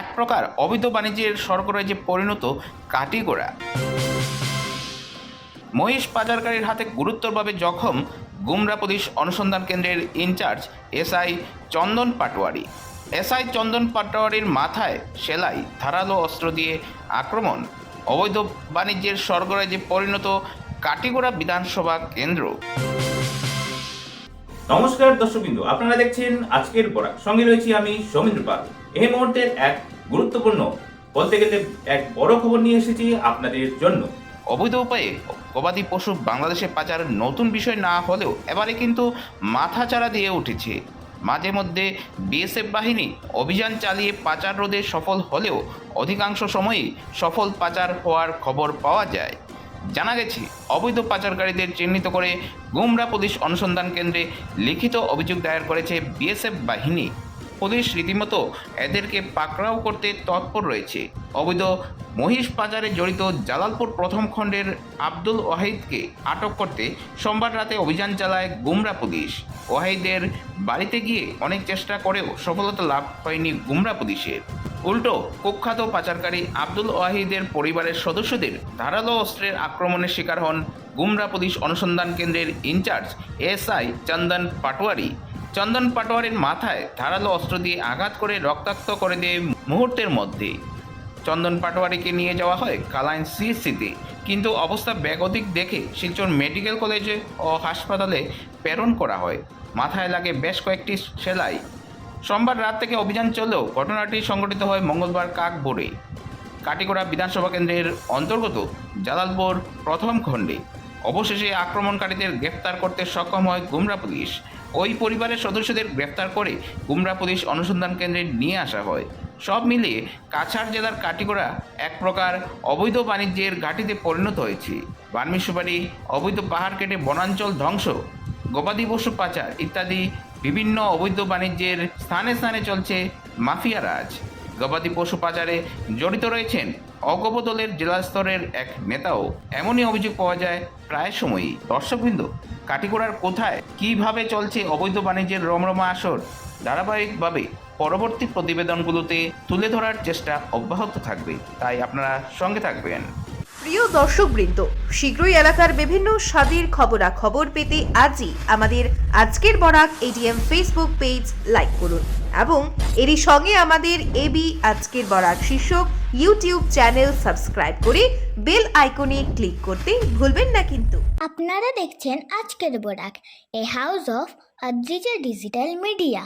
এক প্রকার অবৈধ বাণিজ্যের সরবরাহে পরিণত কাটিগোড়া মহিষ পাচারকারীর হাতে গুরুতরভাবে জখম গুমরা পুলিশ অনুসন্ধান কেন্দ্রের in charge SI Chandan Patowari. SI Chandan পাটোয়ারির মাথায় সেলাই, ধারালো অস্ত্র দিয়ে আক্রমণ। অবৈধ বাণিজ্যের সরবরাহে পরিণত কাটিগোড়া বিধানসভা কেন্দ্র। নমস্কার দর্শকবিন্দু, আপনারা দেখছেন আজকের বরাক। সঙ্গে রয়েছি আমি সৌমেন্দ্র পাল। এই মুহূর্তের এক গুরুত্বপূর্ণ, বলতে গেলে এক বড় খবর নিয়ে এসেছি আপনাদের জন্য। অবৈধ উপায়ে গবাদি পশু বাংলাদেশে পাচার নতুন বিষয় না হলেও এবারে কিন্তু মাথা মাথাচাড়া দিয়ে উঠেছে। মাঝে মধ্যে বিএসএফ বাহিনী অভিযান চালিয়ে পাচার রোধে সফল হলেও অধিকাংশ সময়ই সফল পাচার হওয়ার খবর পাওয়া যায়। জানা গেছে, অবৈধ পাচারকারীদের চিহ্নিত করে গুমরা পুলিশ অনুসন্ধান কেন্দ্রে লিখিত অভিযোগ দায়ের করেছে বিএসএফ বাহিনী। পুলিশ রীতিমতো এদেরকে পাকড়াও করতে তৎপর রয়েছে। অবৈধ মহিষ পাচারে জড়িত জালালপুর প্রথম খণ্ডের আব্দুল ওয়াহিদকে আটক করতে সোমবার রাতে অভিযান চালায় গুমরা পুলিশ। ওয়াহিদের বাড়িতে গিয়ে অনেক চেষ্টা করেও সফলতা লাভ হয়নি গুমরা পুলিশের। উল্টো কুখ্যাত পাচারকারী আব্দুল ওয়াহিদের পরিবারের সদস্যদের ধারালো অস্ত্রের আক্রমণের শিকার হন গুমরা পুলিশ অনুসন্ধান কেন্দ্রের in charge SI Chandan Patowari. Chandan পাটোয়ারির মাথায় ধারালো অস্ত্র দিয়ে আঘাত করে রক্তাক্ত করে দেয় মুহূর্তের মধ্যে। চন্দন পাটোয়ারিকে নিয়ে যাওয়া হয় কালাইন সিএসসিতে। কিন্তু অবস্থা ব্যাগতিক দেখে শিলচর মেডিকেল কলেজে ও হাসপাতালে প্রেরণ করা হয়। মাথায় লাগে বেশ কয়েকটি সেলাই। সোমবার রাত থেকে অভিযান চললেও ঘটনাটি সংঘটিত হয় মঙ্গলবার কাকবোরে কাটিগড়া বিধানসভা কেন্দ্রের অন্তর্গত জালালপুর প্রথম খণ্ডে। অবশেষে আক্রমণকারীদের গ্রেফতার করতে সক্ষম হয় গুমরা পুলিশ। ওই পরিবারের সদস্যদের গ্রেফতার করে গুমরা পুলিশ অনুসন্ধান কেন্দ্রে নিয়ে আসা হয়। সব মিলিয়ে কাছাড় জেলার কাটিগড়া এক প্রকার অবৈধ বাণিজ্যের ঘাটিতে পরিণত হয়েছে। বার্মি সুপারি, অবৈধ পাহাড় কেটে বনাঞ্চল ধ্বংস, গবাদি পশু পাচার ইত্যাদি বিভিন্ন অবৈধ বাণিজ্যের স্থানে স্থানে চলছে মাফিয়া রাজ। গবাদি পশু পাচারে জড়িত রয়েছেন অগব দলের জেলা স্তরের এক নেতাও। এমনই অভিযোগ পাওয়া যায় প্রায় সময়ই। দর্শকবৃন্দ, কাটিগোড়ার কোথায়, কীভাবে চলছে অবৈধ বাণিজ্যের রমরমা আসর? ধারাবাহিকভাবে পরবর্তী প্রতিবেদনগুলোতে তুলে ধরার চেষ্টা অব্যাহত থাকবে, তাই আপনারা সঙ্গে থাকবেন। প্রিয় দর্শকবৃন্দ, শীঘ্রই এলাকার বিভিন্ন স্বাদের খবরাখবর পেতে আজই আমাদের আজকের Barak ATM Facebook page like করুন এবং এরই সঙ্গে আমাদের এবি আজকের বরাক শীর্ষক ইউটিউব চ্যানেল সাবস্ক্রাইব করে বেল আইকনে ক্লিক করতে ভুলবেন না কিন্তু। আপনারা দেখছেন আজকের Barak a house of Adrija digital media